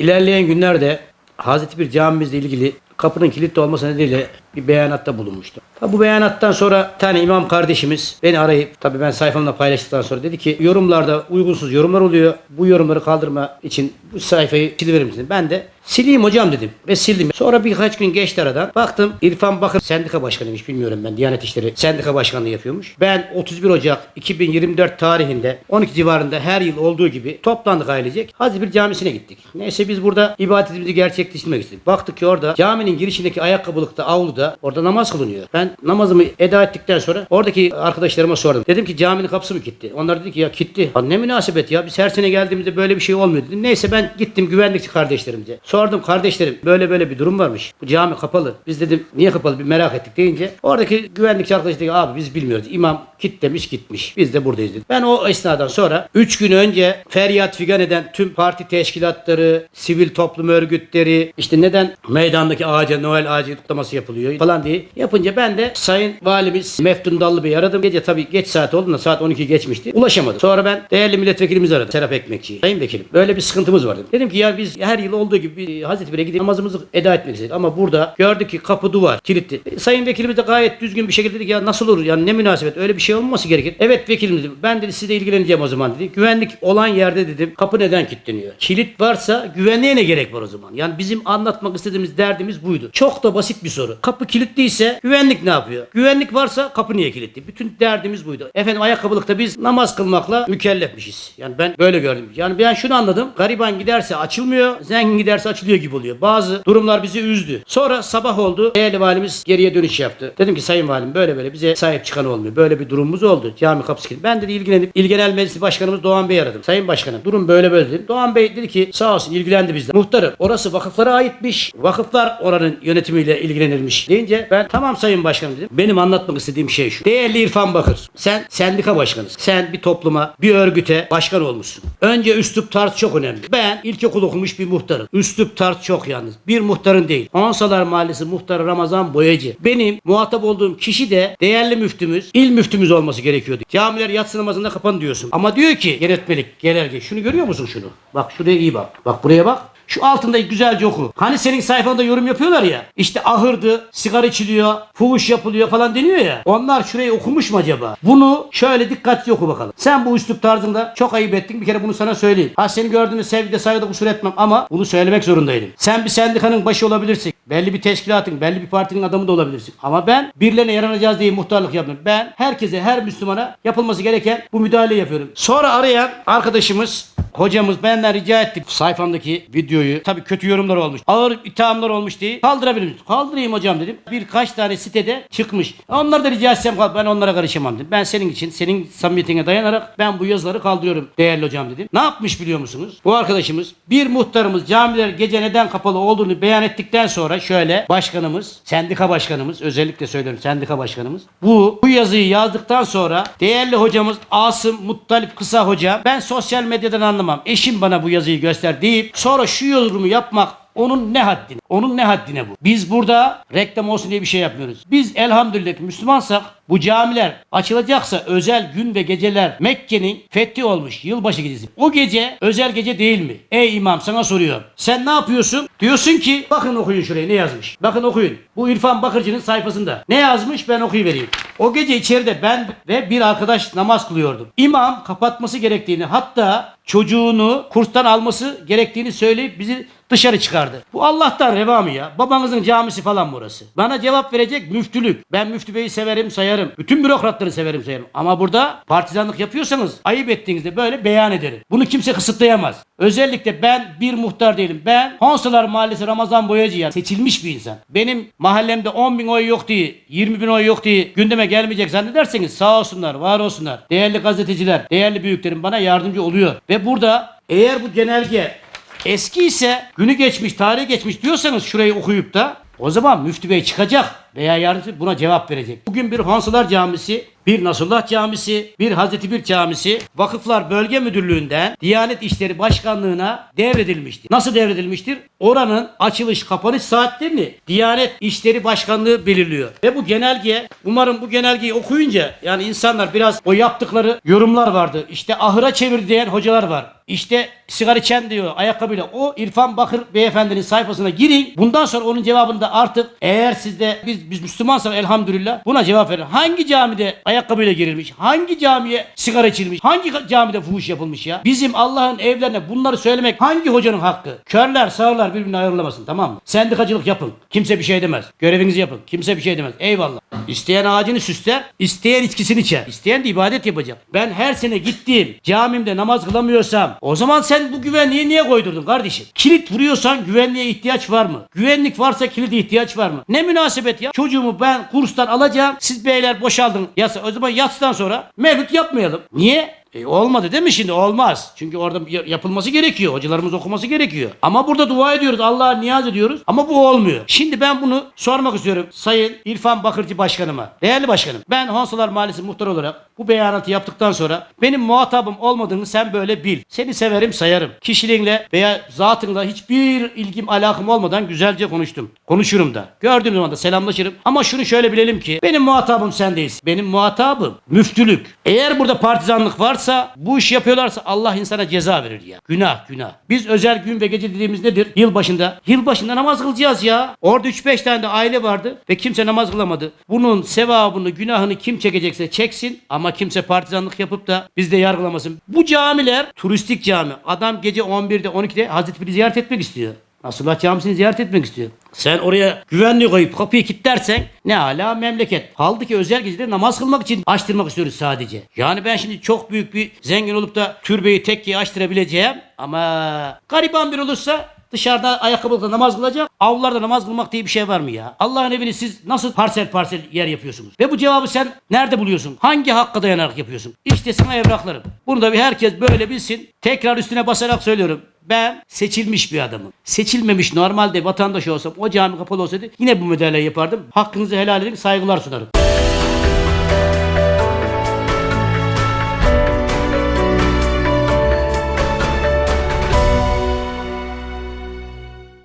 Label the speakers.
Speaker 1: İlerleyen günlerde Hazreti bir camimizle ilgili kapının kilitli olması nedeniyle bir beyanatta bulunmuştu. Bu beyanattan sonra tane imam kardeşimiz beni arayıp tabi ben sayfamda paylaştıktan sonra dedi ki yorumlarda uygunsuz yorumlar oluyor. Bu yorumları kaldırma için bu sayfayı siliverir misin? Ben de sileyim hocam dedim ve sildim. Sonra birkaç gün geçti aradan. Baktım İrfan Bakır sendika başkanıymış bilmiyorum ben. Diyanet İşleri sendika başkanlığı yapıyormuş. Ben 31 Ocak 2024 tarihinde 12 civarında her yıl olduğu gibi toplandık ailecek. Hazreti bir camisine gittik. Neyse biz burada ibadetimizi gerçekleştirmek istedik. Baktık ki orada caminin girişindeki ayakkabılıkta avluda orada namaz kılınıyor. Ben namazımı eda ettikten sonra oradaki arkadaşlarıma sordum. Dedim ki caminin kapısı mı kilitli? Onlar dedi ki ya kilitli. Ya ne münasebet ya biz her sene geldiğimizde böyle bir şey olmuyor dedim. Neyse ben gittim güvenlikçi kardeşlerimize. Sordum kardeşlerim böyle böyle bir durum varmış. Bu cami kapalı. Biz dedim niye kapalı bir merak ettik deyince oradaki güvenlikçi arkadaş dedi abi biz bilmiyoruz. İmam kitlemiş gitmiş. Biz de buradayız dedi. Ben o esnadan sonra 3 gün önce feryat figan eden tüm parti teşkilatları, sivil toplum örgütleri işte neden meydandaki ağaca Noel ağacı kutlaması yapılıyor falan diye yapınca ben de Sayın Valimiz Meftun Dallı Bey'i aradım. Gece tabii geç saat oldu da saat 12 geçmişti. Ulaşamadım. Sonra ben değerli milletvekilimizi aradım. Serap Ekmekçi'yi. Sayın Vekilim böyle bir sıkıntımız var dedim. Dedim ki ya biz her yıl olduğu gibi Hazreti Bir'e gidip namazımızı eda etmek istedik. Ama burada gördük ki kapı duvar kilitli. E, Sayın Vekilimiz de gayet düzgün bir şekilde dedi ki ya nasıl olur yani ne münasebet öyle bir şey olmaması gerekir. Evet vekilim dedim. Ben dedi sizle ilgileneceğim o zaman dedi. Güvenlik olan yerde dedim kapı neden kilitleniyor? Kilit varsa güvenliğe ne gerek var o zaman? Yani bizim anlatmak istediğimiz derdimiz buydu. Çok da basit bir soru. Kapı kilitliyse güvenlik ne yapıyor? Güvenlik varsa kapı niye kilitli? Bütün derdimiz buydu. Efendim ayakkabılıkta biz namaz kılmakla mükellefmişiz. Yani ben böyle gördüm. Yani ben şunu anladım. Gariban giderse açılmıyor, zengin giderse açılıyor gibi oluyor. Bazı durumlar bizi üzdü. Sonra sabah oldu. Değerli valimiz geriye dönüş yaptı. Dedim ki sayın valim böyle böyle bize sahip çıkan olmuyor. Böyle bir durumumuz oldu. Cami kapısı kilitli. Ben dedi ilgilenip İl Genel Meclisi Başkanımız Doğan Bey'i aradım. Sayın Başkanım durum böyle böyle dedim. Doğan Bey dedi ki sağ olsun ilgilendi bizden. Muhtarım orası vakıflara aitmiş. Vakıflar oranın yönetimiyle ilgilenirmiş deyince ben tamam sayın başkanım dedim. Benim anlatmak istediğim şey şu. Değerli İrfan Bakır sen sendika başkanısın. Sen bir topluma bir örgüte başkan olmuşsun. Önce üslup tarz çok önemli. Ben ilkokul okumuş bir muhtarım. Üslup tarz çok yalnız. Bir muhtarın değil. Onsalar Mahallesi muhtarı Ramazan Boyacı. Benim muhatap olduğum kişi de değerli müftümüz, il müftümüz olması gerekiyordu. Camiler yatsı namazında kapan diyorsun. Ama diyor ki yönetmelik, genelge. Şunu görüyor musun şunu? Bak şuraya iyi bak. Bak buraya bak. Şu altında güzelce oku. Hani senin sayfanda yorum yapıyorlar ya. İşte ahırdı, sigara içiliyor, fuhuş yapılıyor falan deniyor ya. Onlar şurayı okumuş mu acaba? Bunu şöyle dikkatli oku bakalım. Sen bu üslup tarzında çok ayıp ettin. Bir kere bunu sana söyleyeyim. Ha seni gördüğünde sevgide saygıda kusur etmem ama bunu söylemek zorundaydım. Sen bir sendikanın başı olabilirsin. Belli bir teşkilatın, belli bir partinin adamı da olabilirsin. Ama ben birilerine yaranacağız diye muhtarlık yapmıyorum. Ben herkese, her Müslümana yapılması gereken bu müdahale yapıyorum. Sonra arayan arkadaşımız Hocamız benden rica etti sayfamdaki videoyu. Tabii kötü yorumlar olmuş. Ağır ithamlar olmuş diye. Kaldırabilir misin? Kaldırayım hocam dedim. Birkaç tane sitede çıkmış. Onları da rica etsem ben onlara karışamam dedim. Ben senin için, senin samimiyetine dayanarak ben bu yazıları kaldırıyorum değerli hocam dedim. Ne yapmış biliyor musunuz? Bu arkadaşımız bir muhtarımız camiler gece neden kapalı olduğunu beyan ettikten sonra şöyle başkanımız, sendika başkanımız özellikle söylüyorum sendika başkanımız bu bu yazıyı yazdıktan sonra değerli hocamız Asım Muttalip Kısa Hoca ben sosyal medyadan anlamam. Eşim bana bu yazıyı göster deyip sonra şu yorumu yapmak onun ne haddine? Onun ne haddine bu? Biz burada reklam olsun diye bir şey yapmıyoruz. Biz elhamdülillah Müslümansak bu camiler açılacaksa özel gün ve geceler Mekke'nin fethi olmuş yılbaşı gecesi. O gece özel gece değil mi? Ey imam sana soruyorum. Sen ne yapıyorsun? Diyorsun ki bakın okuyun şurayı ne yazmış. Bakın okuyun. Bu İrfan Bakırcı'nın sayfasında. Ne yazmış ben okuyuvereyim. O gece içeride ben ve bir arkadaş namaz kılıyordum. İmam kapatması gerektiğini hatta çocuğunu kurstan alması gerektiğini söyleyip bizi dışarı çıkardı. Bu Allah'tan reva mı ya? Babanızın camisi falan burası. Bana cevap verecek müftülük. Ben müftü beyi severim sayarım. Bütün bürokratları severim sayarım. Ama burada partizanlık yapıyorsanız ayıp ettiğinizde böyle beyan ederim. Bunu kimse kısıtlayamaz. Özellikle ben bir muhtar değilim. Ben Honsalar Mahallesi Ramazan Boyacı ya seçilmiş bir insan. Benim mahallemde 10 bin oy yok diye 20 bin oy yok diye gündeme gelmeyecek zannederseniz sağ olsunlar var olsunlar. Değerli gazeteciler, değerli büyüklerim bana yardımcı oluyor. Ve burada eğer bu genelge Eski ise günü geçmiş, tarihi geçmiş diyorsanız şurayı okuyup da o zaman müftü bey çıkacak veya yardımcı buna cevap verecek. Bugün bir Hansılar Camisi, bir Nasrullah Camisi, bir Hazreti Bir Camisi Vakıflar Bölge Müdürlüğü'nden Diyanet İşleri Başkanlığı'na devredilmiştir. Nasıl devredilmiştir? Oranın açılış kapanış saatlerini Diyanet İşleri Başkanlığı belirliyor. Ve bu genelge umarım bu genelgeyi okuyunca yani insanlar biraz o yaptıkları yorumlar vardı. İşte ahıra çevir diyen hocalar var. İşte sigara içen diyor ayakkabıyla. O İrfan Bakır beyefendinin sayfasına girin. Bundan sonra onun cevabını da artık eğer sizde biz, biz Müslümansak elhamdülillah buna cevap verin. Hangi camide ayakkabıyla girilmiş? Hangi camiye sigara içilmiş? Hangi camide fuhuş yapılmış ya? Bizim Allah'ın evlerine bunları söylemek hangi hocanın hakkı? Körler sağırlar birbirini ayrılamasın tamam mı? Sendikacılık yapın. Kimse bir şey demez. Görevinizi yapın. Kimse bir şey demez. Eyvallah. İsteyen ağacını süsler, isteyen içkisini içer. İsteyen de ibadet yapacak. Ben her sene gittiğim camimde namaz kılamıyorsam o zaman sen bu güvenliği niye koydurdun kardeşim? Kilit vuruyorsan güvenliğe ihtiyaç var mı? Güvenlik varsa kilide ihtiyaç var mı? Ne münasebet ya? Çocuğumu ben kurstan alacağım. Siz beyler boşaldın. Yasa, o zaman yatsıdan sonra mevlüt yapmayalım. Niye? E olmadı değil mi şimdi? Olmaz. Çünkü orada ya- yapılması gerekiyor. Hocalarımız okuması gerekiyor. Ama burada dua ediyoruz. Allah'a niyaz ediyoruz. Ama bu olmuyor. Şimdi ben bunu sormak istiyorum. Sayın İrfan Bakırcı Başkanıma. Değerli başkanım. Ben Honsalar Mahallesi muhtar olarak bu beyanatı yaptıktan sonra benim muhatabım olmadığını sen böyle bil. Seni severim sayarım. Kişiliğinle veya zatınla hiçbir ilgim alakam olmadan güzelce konuştum. Konuşurum da. Gördüğüm zaman da selamlaşırım. Ama şunu şöyle bilelim ki benim muhatabım sen değilsin. Benim muhatabım müftülük. Eğer burada partizanlık varsa bu iş yapıyorlarsa Allah insana ceza verir ya. Günah günah. Biz özel gün ve gece dediğimiz nedir? Yılbaşında. Yılbaşında namaz kılacağız ya. Orada 3-5 tane de aile vardı ve kimse namaz kılamadı. Bunun sevabını, günahını kim çekecekse çeksin ama kimse partizanlık yapıp da bizde yargılamasın. Bu camiler turistik cami. Adam gece 11'de 12'de Hazreti Pir'i ziyaret etmek istiyor. Resulullah Camisi'ni ziyaret etmek istiyor. Sen oraya güvenli koyup kapıyı kilitlersen ne hala memleket. Kaldı ki özel gecede namaz kılmak için açtırmak istiyoruz sadece. Yani ben şimdi çok büyük bir zengin olup da türbeyi tekkeyi açtırabileceğim ama gariban bir olursa Dışarıda ayakkabılıkla namaz kılacak. Avlularda namaz kılmak diye bir şey var mı ya? Allah'ın evini siz nasıl parsel parsel yer yapıyorsunuz? Ve bu cevabı sen nerede buluyorsun? Hangi hakka dayanarak yapıyorsun? İşte sana evraklarım. Bunu da bir herkes böyle bilsin. Tekrar üstüne basarak söylüyorum. Ben seçilmiş bir adamım. Seçilmemiş normalde vatandaş olsam o cami kapalı olsaydı yine bu müdahaleyi yapardım. Hakkınızı helal edin saygılar sunarım.